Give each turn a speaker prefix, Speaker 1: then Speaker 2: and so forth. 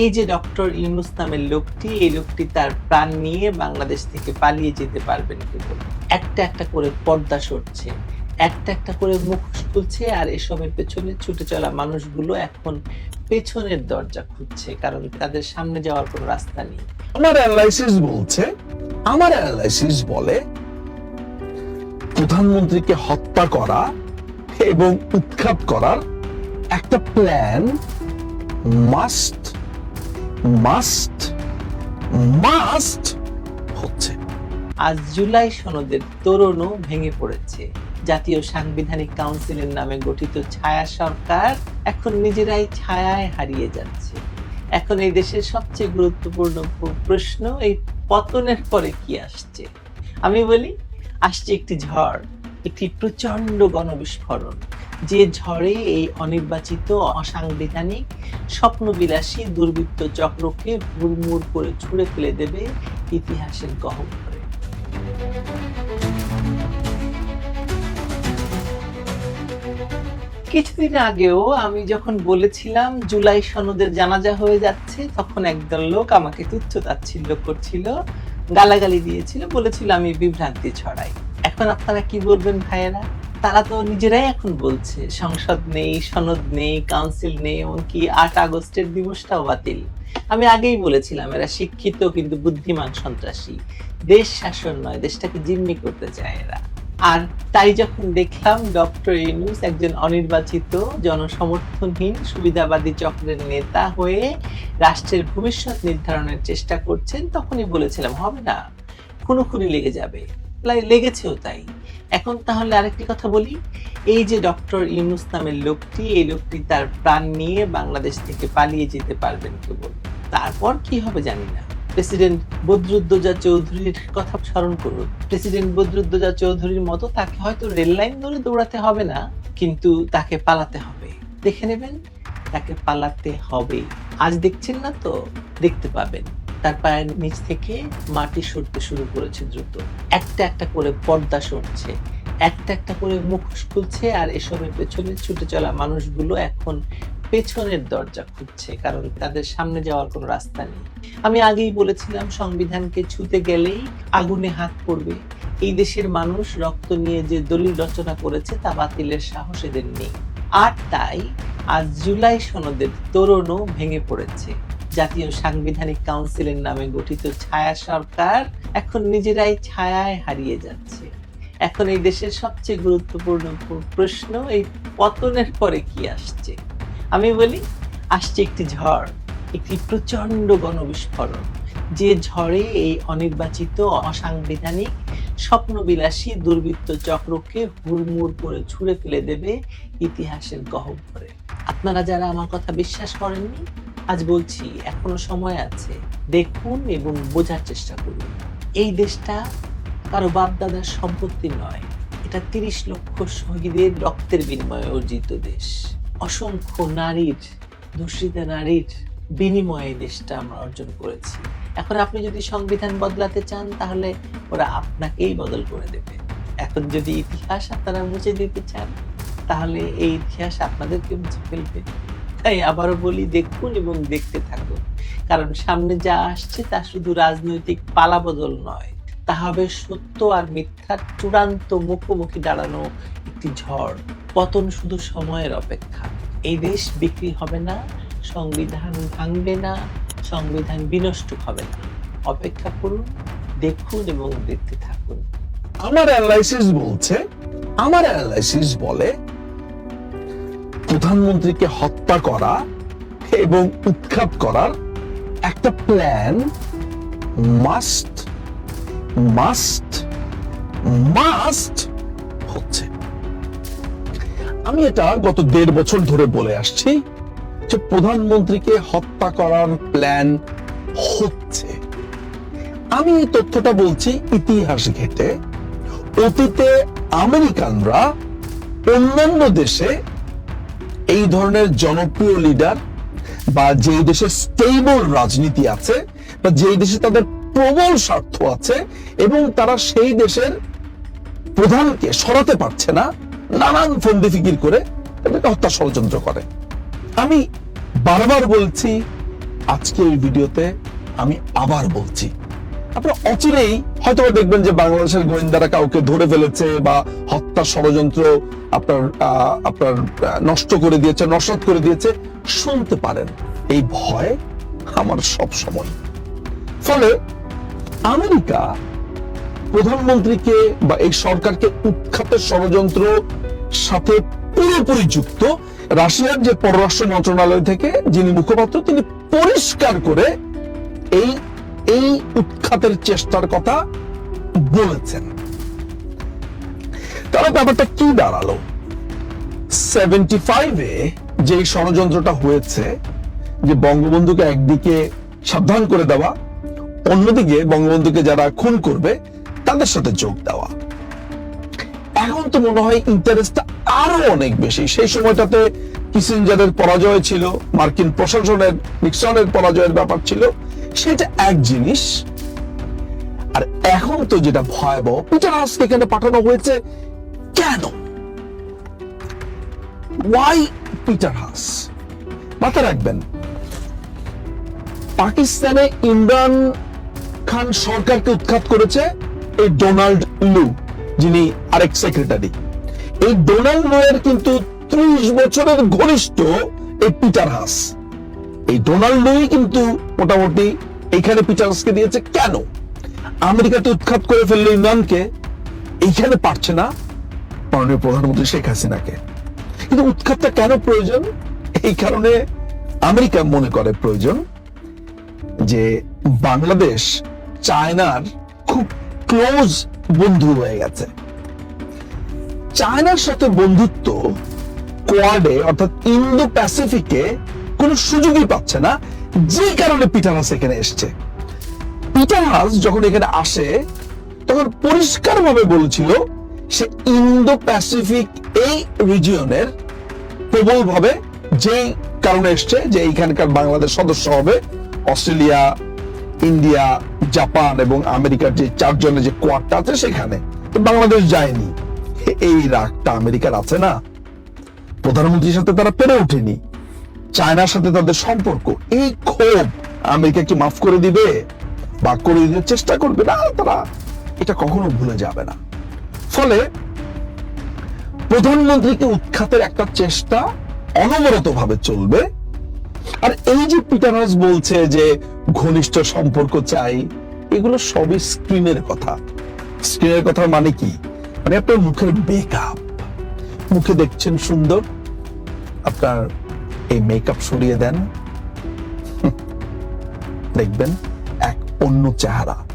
Speaker 1: এই যে ডক্টর ইউনুস নামের লোকটি, এই লোকটি তার প্রাণ নিয়ে বাংলাদেশ থেকে পালিয়ে যেতে পারবেন কেবল একটা একটা করে পর্দা সরছে, একটা একটা করে মুখ খুলছে আর এসবের পেছনে ছুটে চলা মানুষগুলো এখন পেছনের দরজা খুঁজছে কারণ তাদের সামনে যাওয়ার কোনো রাস্তা নেই।
Speaker 2: আমার অ্যানালাইসিস বলছে, আমার অ্যানালাইসিস বলে প্রধানমন্ত্রীকে হত্যা করা এবং উৎখাত করার একটা প্ল্যান মাস্ট মাস্ট মাস্ট হচ্ছে।
Speaker 1: আজ জুলাই সনদের তোরণও ভেঙে পড়েছে। জাতীয় সাংবিধানিক কাউন্সিলের নামে গঠিত ছায়া সরকার এখন নিজেরাই ছায়ায় হারিয়ে যাচ্ছে। এখন এই দেশের সবচেয়ে গুরুত্বপূর্ণ প্রশ্ন, এই পতনের পরে কি আসছে? আমি বলি, আসছে একটি ঝড়, একটি প্রচণ্ড গণবিস্ফোরণ। যে ঝড়ে এই অনির্বাচিত, অসাংবিধানিক, স্বপ্নবিলাসী, দুর্বৃত্ত চক্রকে হুড়মুড় করে ছুঁড়ে ফেলে দেবে ইতিহাসের গহ্বরে কিছুদিন আগেও আমি যখন বলেছিলাম, জুলাই সনদের জানাজা হয়ে যাচ্ছে তখন একদল লোক আমাকে তুচ্ছ তাচ্ছিল্য করছিল, গালাগালি দিয়েছিল, বলেছিল আমি বিভ্রান্তি ছড়াই। এখন আপনারা কি বলবেন ভাইয়েরা? তারা তো নিজেরাই এখন বলছে, সংসদ নেই, সনদ নেই কাউন্সিল নেই, এমনকি আট আগস্টের দিবসটাও বাতিল। আমি আগেই বলেছিলাম, এরা শিক্ষিত কিন্তু বুদ্ধিমান সন্ত্রাসী। দেশ শাসন নয়, দেশটাকে জিম্মি করতে চায় এরা। আর তাই যখন দেখলাম ডক্টর ইউনুস একজন অনির্বাচিত, জনসমর্থনহীন, সুবিধাবাদী চক্রের নেতা হয়ে রাষ্ট্রের ভবিষ্যৎ নির্ধারণের চেষ্টা করছেন, তখনই বলেছিলাম, হবে না। খুনোখুনি লেগে যাবে। লেগেছেও তাই। এখন তাহলে আরেকটি কথা বলি। এই যে ডক্টর ইউনুস নামের লোকটি, এই লোকটি তার প্রাণ নিয়ে বাংলাদেশ থেকে পালিয়ে যেতে পারবেন কেবল। তারপর কি হবে জানি না। প্রেসিডেন্ট বদরুদ্দোজা চৌধুরীর কথা স্মরণ করুন। প্রেসিডেন্ট বদরুদ্দোজা চৌধুরীর মতো তাকে হয়তো রেল লাইন ধরে দৌড়াতে হবে না, কিন্তু তাকে পালাতে হবে। দেখে নেবেন, তাকে পালাতে হবে। আজ দেখছেন না তো? দেখতে পাবেন। তার পায়ের নিচ থেকে মাটি সরতে শুরু করেছে দ্রুত। একটা একটা করে পর্দা সরছে, একটা একটা করে মুখোশ খুলছে আর এসবের পেছনে ছুটে চলা মানুষগুলো এখন পেছনের দরজা খুঁজছে কারণ তাদের সামনে যাওয়ার কোনো রাস্তা নেই। আমি আগেই বলেছিলাম, সংবিধানকে ছুতে গেলেই আগুনে হাত পড়বে। এই দেশের মানুষ রক্ত নিয়ে যে দলিল রচনা করেছে তা বাতিলের সাহস এদের নেই। আর তাই আজ জুলাই সনদের তোরণও ভেঙে পড়েছে। জাতীয় সাংবিধানিক কাউন্সিলের নামে গঠিত ছায়া সরকার এখন নিজেরাই ছায়ায় হারিয়ে যাচ্ছে। এখন এই দেশের সবচেয়ে গুরুত্বপূর্ণ প্রশ্ন, এই পতনের পরে কি আসছে? আমি বলি, আসছে একটি ঝড়, একটি প্রচণ্ড গণবিস্ফোরণ। যে ঝড়ে এই অনির্বাচিত, অসাংবিধানিক, স্বপ্নবিলাসী, দুর্বৃত্ত চক্রকে হুড়মুড় করে ছুঁড়ে ফেলে দেবে ইতিহাসের গহ্বরে আপনারা যারা আমার কথা বিশ্বাস করেননি আজ বলছি, এখনও সময় আছে। দেখুন এবং বোঝার চেষ্টা করুন। এই দেশটা কারও বাপ দাদার সম্পত্তি নয়। এটা তিরিশ লক্ষ শহীদের রক্তের বিনিময়ে অর্জিত দেশ। অসংখ্য নারীর ধর্ষিতা নারীর বিনিময়ে দেশটা আমরা অর্জন করেছি। এখন আপনি যদি সংবিধান বদলাতে চান, তাহলে ওরা আপনাকেই বদল করে দেবে। এখন যদি ইতিহাস আপনারা মুছে দিতে চান, তাহলে এই ইতিহাস আপনাদেরকে মুছে ফেলবে। তাই আবারও বলি, দেখুন এবং দেখতে থাকুন। কারণ সামনে যা আসছে তা শুধু রাজনৈতিক পালাবদল নয়, তা হবে সত্য আর মিথ্যার চূড়ান্ত মুখোমুখি দাঁড়ানো একটি ঝড়। পতন শুধু সময়ের অপেক্ষা। এই দেশ বিক্রি হবে না, সংবিধান ভাঙবে না, সংবিধান বিনষ্ট হবে না। অপেক্ষা করুন, দেখুন এবং দেখতে থাকুন।
Speaker 2: আমার অ্যানালাইসিস বলছে, আমার অ্যানালাইসিস বলে প্রধানমন্ত্রীকে হত্যা করা এবং উৎখাত করার একটা প্ল্যান মাস্ট মাস্ট মাস্ট হচ্ছে। আমি এটা গত দেড় বছর ধরে বলে আসছি যে প্রধানমন্ত্রীকে হত্যা করার প্ল্যান হচ্ছে। আমি এই তথ্যটা বলছি ইতিহাস ঘেটে। অতীতে আমেরিকানরা অন্যান্য দেশে এই ধরনের জনপ্রিয় লিডার বা যেই দেশে স্টেবল রাজনীতি আছে বা যেই দেশে তাদের প্রবল স্বার্থ আছে এবং তারা সেই দেশের প্রধানকে সরাতে পারছে না, নানান ফন্দি ফিকির করে তাদেরকে হত্যা ষড়যন্ত্র করে। আমি বারবার বলছি আজকে এই ভিডিওতে আমি আবার বলছি আপনারা অচিরেই হয়তো দেখবেন যে বাংলাদেশের গোয়েন্দারা কাউকে ধরে ফেলেছে বা হত্যা ষড়যন্ত্র আপনার আপনার নষ্ট করে দিয়েছে, নস্বাত করে দিয়েছে, শুনতে পারেন। এই ভয় আমার সব সময়। ফলে আমেরিকা প্রধানমন্ত্রীকে বা এই সরকারকে উৎখাতের ষড়যন্ত্র সাথে পুরোপুরি যুক্ত রাশিয়ার যে পররাষ্ট্র মন্ত্রণালয় থেকে যিনি মুখপাত্র, তিনি পরিষ্কার করে এই এই উৎখাতের চেষ্টার কথা বলেছেন। তাহলে ব্যাপারটা কি দাঁড়াল? সেভেন্টি ফাইভে যে ষড়যন্ত্রটা হয়েছে, যে বঙ্গবন্ধুকে একদিকে সাবধান করে দেওয়া, অন্যদিকে বঙ্গবন্ধুকে যারা খুন করবে, তাদের সাথে যোগ দেওয়া। এখন তো মনে হয় ইন্টারেস্টটা আরও অনেক বেশি। সেই সময়টাতে কিসিঞ্জারের পরাজয় ছিল, মার্কিন প্রশাসনের, নিক্সনের পরাজয়ের ব্যাপার ছিল। সেটা এক জিনিস। আর এখন তো যেটা ভয়াবহ পিটার হাসকে এখানে পাঠানো হয়েছে কেন? ওয়াই পিটার হাস মাথা রাখবেন, পাকিস্তানে ইমরান খান সরকারকে উৎখাত করেছে এই ডোনাল্ড লু, যিনি আরেক সেক্রেটারি এই ডোনাল্ড লু এর কিন্তু ত্রিশ বছরের ঘনিষ্ঠ এই পিটার হাস এই ডোনাল্ড লুই কিন্তু মোটামুটি এখানে পিটার হাসকে দিয়েছে কেন? আমেরিকাতে উৎখাত করে ফেলল ইমরানকে, এইখানে পারছে না মাননীয় প্রধানমন্ত্রী শেখ হাসিনাকে। কিন্তু উৎখাতটা কেন প্রয়োজন? এই কারণে আমেরিকা মনে করে প্রয়োজন যে বাংলাদেশ চায়নার খুব ক্লোজ বন্ধু হয়ে গেছে। চায়নার সাথে বন্ধুত্ব কোয়াডে অর্থাৎ ইন্দো প্যাসিফিকে কোনো সুযোগই পাচ্ছে না। যে কারণে পিটার হাস এখানে এসছে। পিটার হাস যখন এখানে আসে, তখন পরিষ্কার ভাবে বলেছিল সে ইন্দো প্যাসিফিক এই রিজিয়নের প্রবল ভাবে যে কারণে এসছে, যে এইখানকার বাংলাদেশ সদস্য হবে, অস্ট্রেলিয়া, ইন্ডিয়া, জাপান এবং আমেরিকার যে চারজনের যে কোয়াডটা আছে সেখানে। তো বাংলাদেশ যায়নি। এই রাগটা আমেরিকার আছে না। প্রধানমন্ত্রীর সাথে তারা পেরে ওঠেনি। চায়নার সাথে তাদের সম্পর্ক। এই ক্ষোভ আমেরিকা কি মাফ করে দিবে? বা করে দিতে চেষ্টা করবে? না, তারা এটা কখনো ভুলে যাবে না। ফলে প্রধানমন্ত্রীকে উৎখাতের একটা চেষ্টা অনবরত ভাবে চলবে। আর এই যে পিটার বলছে যে ঘনিষ্ঠ সম্পর্ক চাই, এগুলো সবই স্ক্রিনের কথা। স্ক্রিনের কথা মানে কি? মানে আপনার মুখের মেকআপ মুখে দেখছেন সুন্দর, আপনার এই মেকআপ সরিয়ে দেন। দেখবেন এক অন্য চেহারা।